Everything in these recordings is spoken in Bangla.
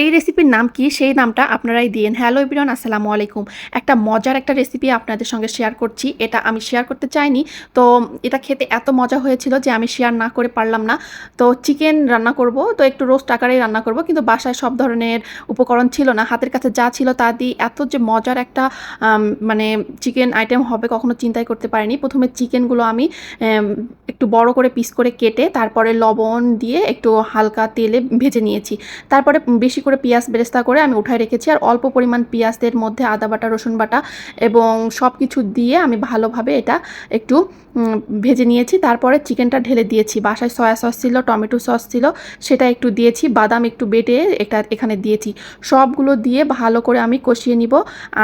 এই রেসিপির নাম কি? সেই নামটা আপনারাই দিন হ্যালো এভরিওয়ান আসসালামু আলাইকুম। একটা মজার একটা রেসিপি আপনাদের সঙ্গে শেয়ার করছি। এটা আমি শেয়ার করতে চাইনি। তো এটা খেতে এত মজা হয়েছিল যে আমি শেয়ার না করে পারলাম না। তো চিকেন রান্না করব। তো একটু রোস্ট আকারেই রান্না করব। কিন্তু বাসায় সব ধরনের উপকরণ ছিল না। হাতের কাছে যা ছিল তা দিয়ে এত যে মজার একটা মানে চিকেন আইটেম হবে কখনো চিন্তাই করতে পারিনি। প্রথমে চিকেনগুলো আমি একটু বড় করে পিস করে কেটে তারপরে লবণ দিয়ে একটু হালকা তেলে ভেজে নিয়েছি। তারপরে বেশি করে পেঁয়াজ বেরেস্তা করে আমি উঠায় রেখেছি আর অল্প পরিমাণ পেঁয়াজের মধ্যে আদা বাটা, রসুন বাটা এবং সব কিছু দিয়ে আমি ভালোভাবে এটা একটু ভেজে নিয়েছি। তারপরে চিকেনটা ঢেলে দিয়েছি। বাসায় সয়া সস ছিল, টমেটো সস ছিল, সেটা একটু দিয়েছি। বাদাম একটু বেটে এটা এখানে দিয়েছি। সবগুলো দিয়ে ভালো করে আমি কষিয়ে নিব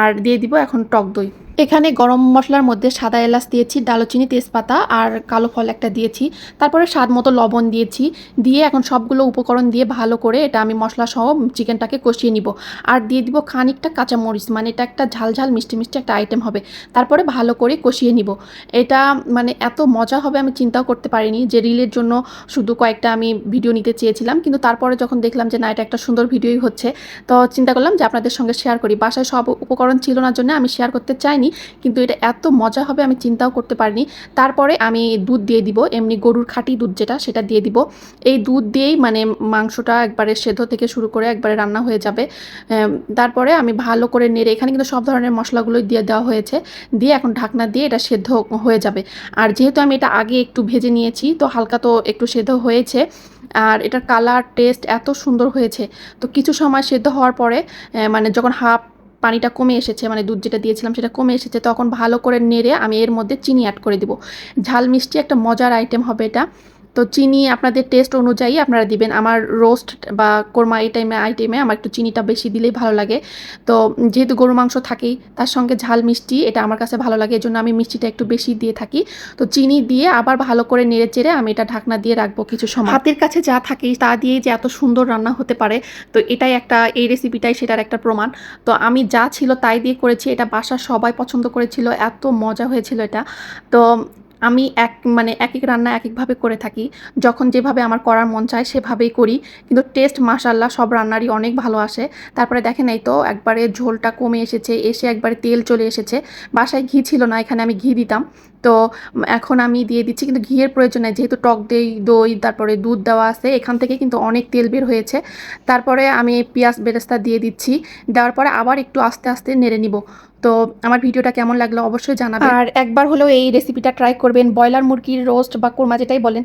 আর দিয়ে দিব এখন টক দই। এখানে গরম মশলার মধ্যে সাদা এলাচ দিয়েছি দারুচিনি তেজপাতা আর কালো ফল একটা দিয়েছি। তারপরে স্বাদ মতো লবণ দিয়েছি। দিয়ে এখন সবগুলো উপকরণ দিয়ে ভালো করে এটা আমি মশলা সহ চিকেনটাকে কষিয়ে নিব। আর দিয়ে দিব খানিকটা কাঁচামরিচ মানে এটা একটা ঝাল ঝাল মিষ্টি মিষ্টি একটা আইটেম হবে। তারপরে ভালো করে কষিয়ে নিব। এটা মানে এত মজা হবে আমি চিন্তাও করতে পারিনি যে রিলের জন্য শুধু কয়েকটা আমি ভিডিও নিতে চেয়েছিলাম। কিন্তু তারপরে যখন দেখলাম যে না, এটা একটা সুন্দর ভিডিওই হচ্ছে, তো চিন্তা করলাম যে আপনাদের সঙ্গে শেয়ার করি। বাসায় সব উপকরণ ছিল না জন্য আমি শেয়ার করতে চাইনি। কিন্তু এটা এত মজা হবে আমি চিন্তাও করতে পারিনি। তারপরে আমি দুধ দিয়ে দিব, এমনি গরুর খাঁটি দুধ যেটা সেটা দিয়ে দিব। এই দুধ দিয়েই মানে মাংসটা একবারে সেদ্ধ থেকে শুরু করে একবারে রান্না হয়ে যাবে। তারপরে আমি ভালো করে নেড়ে, এখানে কিন্তু সব ধরনের মশলাগুলোই দিয়ে দেওয়া হয়েছে। দিয়ে এখন ঢাকনা দিয়ে এটা সেদ্ধ হয়ে যাবে। আর যেহেতু আমি এটা আগে একটু ভেজে নিয়েছি, তো হালকা তো একটু সেদ্ধ হয়েছে। আর এটার কালার, টেস্ট এত সুন্দর হয়েছে। তো কিছু সময় সেদ্ধ হওয়ার পরে মানে যখন হাফ পানিটা কমে এসেছে মানে দুধ যেটা দিয়েছিলাম সেটা কমে এসেছে, তখন ভালো করে নেড়ে আমি এর মধ্যে চিনি অ্যাড করে দিব। ঝাল মিষ্টি একটা মজার আইটেম হবে এটা। তো চিনি আপনাদের টেস্ট অনুযায়ী আপনারা দিবেন। আমার রোস্ট বা কোরমা এই টাইমে আইটেমে আমার একটু চিনিটা বেশি দিলেই ভালো লাগে। তো যেহেতু গরু মাংস থাকেই, তার সঙ্গে ঝাল মিষ্টি, এটা আমার কাছে ভালো লাগে, এজন্য আমি মিষ্টিটা একটু বেশি দিয়ে থাকি। তো চিনি দিয়ে আবার ভালো করে নেড়ে চেড়ে আমি এটা ঢাকনা দিয়ে রাখব কিছু সময়। হাতের কাছে যা থাকে, তা দিয়ে যে এত সুন্দর রান্না হতে পারে, তো এটাই একটা, এই রেসিপিটাই সেটার একটা প্রমাণ। তো আমি যা ছিল তাই দিয়ে করেছি, এটা বাসা সবাই পছন্দ করেছিল, এত মজা হয়েছিল এটা। তো আমি এক মানে এক এক রান্না এক একভাবে করে থাকি। যখন যেভাবে আমার করার মন চায় সেভাবেই করি। কিন্তু টেস্ট মাশাল্লাহ সব রান্নারই অনেক ভালো আসে। তারপরে দেখেন এই তো একবারে ঝোলটা কমে এসেছে, এসে একবারে তেল চলে এসেছে। বাসায় ঘি ছিল না, এখানে আমি ঘি দিতাম। তো এখন আমি দিয়ে দিচ্ছি, কিন্তু ঘিয়ের প্রয়োজন নেই। যেহেতু টক দই দই, তারপরে দুধ দেওয়া আছে, এখান থেকে কিন্তু অনেক তেল বের হয়েছে। তারপরে আমি পেঁয়াজ বেরেস্তা দিয়ে দিচ্ছি। দেওয়ার পরে আবার একটু আস্তে আস্তে নেড়ে নিব। তো আমার ভিডিওটা কেমন লাগল অবশ্যই জানাবেন। আর একবার হলেও এই রেসিপিটা ট্রাই করবেন, ব্রয়লার মুরগির রোস্ট বা কোরমা যেটাই বলেন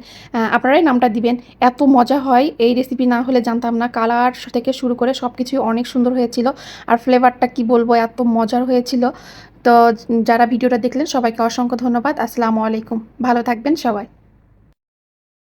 আপনারাই নামটা দিবেন। এত মজা হয়, এই রেসিপি না হলে জানতাম না। কালার থেকে শুরু করে সব কিছুই অনেক সুন্দর হয়েছিল। আর ফ্লেভারটা কি বলব, এত মজার হয়েছিল। তো যারা ভিডিওটা দেখলেন, সবাইকে অসংখ্য ধন্যবাদ। আসসালামু আলাইকুম। ভালো থাকবেন সবাই।